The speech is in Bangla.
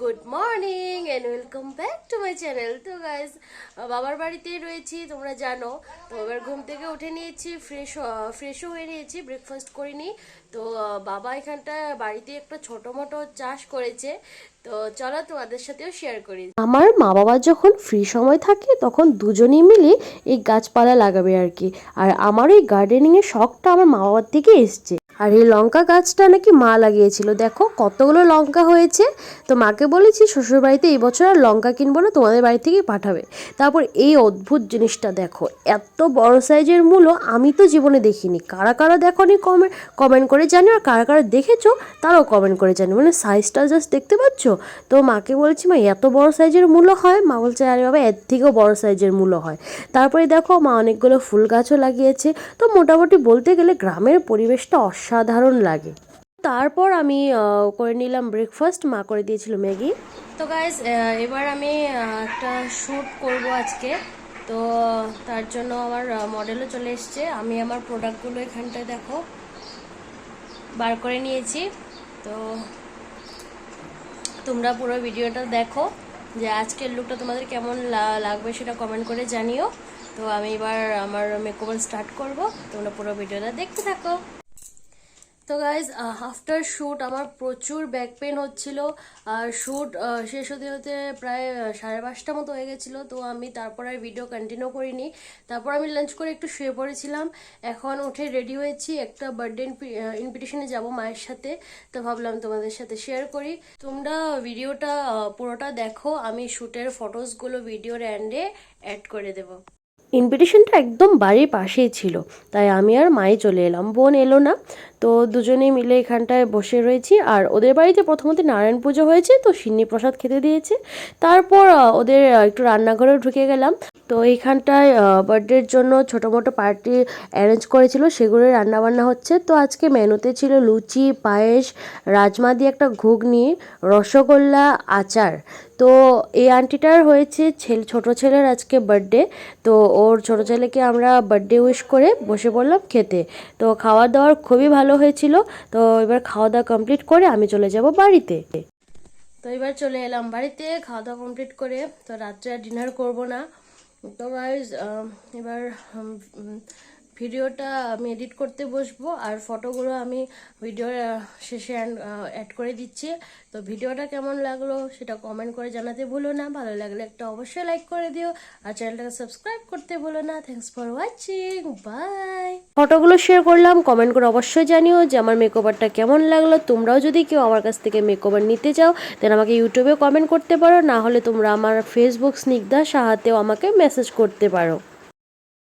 Good morning and welcome back to my channel তো গাইজ বাবার বাড়িতেই রয়েছি, তোমরা জানো। তো এবার ঘুম থেকে উঠে নিয়েছি ফ্রেশ ফ্রেশও হয়ে নিয়েছি ব্রেকফাস্ট করিনি। তো বাবা এখানটা বাড়িতে একটা ছোটো মোটো চাষ করেছে। তো চলো তোমাদের সাথেও শেয়ার করি। আমার মা বাবার যখন ফ্রি সময় থাকে, তখন দুজনেই মিলে এই গাছপালা লাগাবে আর কি। আর আমার এই গার্ডেনিংয়ের শখটা আমার মা বাবার থেকে এসছে। আর এই লঙ্কা গাছটা নাকি মা লাগিয়েছিল। দেখো কতগুলো লঙ্কা হয়েছে। তো মাকে বলেছি শ্বশুর বাড়িতে এই বছর আর লঙ্কা কিনবো না, তোমাদের বাড়ি থেকেই পাঠাবে। তারপর এই অদ্ভুত জিনিসটা দেখো, এত বড় সাইজের মূলো আমি তো জীবনে দেখিনি। কারা কারা দেখো নি কমেন্ট কমেন্ট করে জানি আর কারা কারা দেখেছ তারাও কমেন্ট করে জানি মানে সাইজটা জাস্ট দেখতে পাচ্ছ? তো মাকে বলছি, মা, এত বড় সাইজের মূলো হয়? মা বলছে, আরে বাবা, এর থেকেও বড় সাইজের মূলো হয়। তারপরে দেখো মা অনেকগুলো ফুল গাছও লাগিয়েছে। তো মোটামুটি বলতে গেলে গ্রামের পরিবেশটা অসাধারণ লাগে। তারপর আমি করে নিলাম ব্রেকফাস্ট মা করে দিয়েছিল ম্যাগি। তো গাইজ এবার আমি একটা শ্যুট করব আজকে। তো, তার জন্য আমার মডেলও চলে এসছে। আমি আমার প্রোডাক্টগুলো এখানটায় দেখো, বার করে নিয়েছি। তো, তোমরা পুরো ভিডিওটা দেখো, যে আজকের লুকটা তোমাদের কেমন লাগবে সেটা কমেন্ট করে জানিও। তো আমি এবার আমার মেকওভার স্টার্ট করব। তোমরা পুরো ভিডিওটা দেখতে থাকো। তো গাইজ আফটার শ্যুট আমার প্রচুর ব্যাক পেন হচ্ছিল। আর শ্যুট শেষ হতে হতে প্রায় সাড়ে পাঁচটা মতো হয়ে গেছিল। তো আমি তারপর আর ভিডিও কন্টিনিউ করিনি। তারপর আমি লাঞ্চ করে একটু শুয়ে পড়েছিলাম। এখন উঠে রেডি হয়েছি। একটা বার্থডে ইনভিটেশনে যাব মায়ের সাথে। তো ভাবলাম তোমাদের সাথে শেয়ার করি। তোমরা ভিডিওটা পুরোটা দেখো। আমি শ্যুটের ফটোসগুলো ভিডিওর এন্ডে অ্যাড করে দেবো। ইনভিটেশনটা একদম বাড়ির পাশেই ছিল। তাই আমি আর মায়ে চলে এলাম। বোন এলো না। তো দুজনেই মিলে এখানটায় বসে রয়েছি। আর ওদের বাড়িতে প্রথমত নারায়ণ পুজো হয়েছে, তো সিন্নি প্রসাদ খেতে দিয়েছে। তারপর ওদের একটু রান্নাঘরেও ঢুকে গেলাম। তো এইখানটায় বার্থডের জন্য ছোটো মোটো পার্টি অ্যারেঞ্জ করেছিল, সেগুলোই রান্নাবান্না হচ্ছে। তো আজকে মেনুতে ছিল লুচি, পায়েস, রাজমা দিয়ে একটা ঘুগনি, রসগোল্লা, আচার। তো এই আন্টিটার হয়েছে ছেলে, ছোটো ছেলের আজকে বার্থডে তো ওর ছোটো ছেলেকে আমরা বার্থডে উইশ করে বসে পড়লাম খেতে। তো খাওয়া দাওয়ার খুবই ভালো হয়েছিল। তো এবার খাওয়া দাওয়া কমপ্লিট করে আমি চলে যাব বাড়িতে। তো এবার চলে এলাম বাড়িতে খাওয়া দাওয়া কমপ্লিট করে। তো রাত্রে আর ডিনার করব না। তো এবার ভিডিওটা আমি এডিট করতে বসবো আর ফটোগুলো আমি ভিডিও শেষে অ্যাড করে দিচ্ছি। তো ভিডিওটা কেমন লাগল সেটা কমেন্ট করে জানাতে ভুলো না। ভালো লাগলে একটা অবশ্যই লাইক করে দিও। আর চ্যানেলটাকে সাবস্ক্রাইব করতে ভুলো না। থ্যাংকস ফর ওয়াচিং বাই ফটোগুলো শেয়ার করলাম কমেন্ট করে অবশ্যই জানিও যে আমার মেকওভারটা কেমন লাগল। তোমরাও যদি কেউ আমার কাছ থেকে মেকওভার নিতে চাও দেন আমাকে ইউটিউবে কমেন্ট করতে পারো। না হলে তোমরা আমার ফেসবুক স্নিগ্ধা সাহাতেও আমাকে মেসেজ করতে পারো।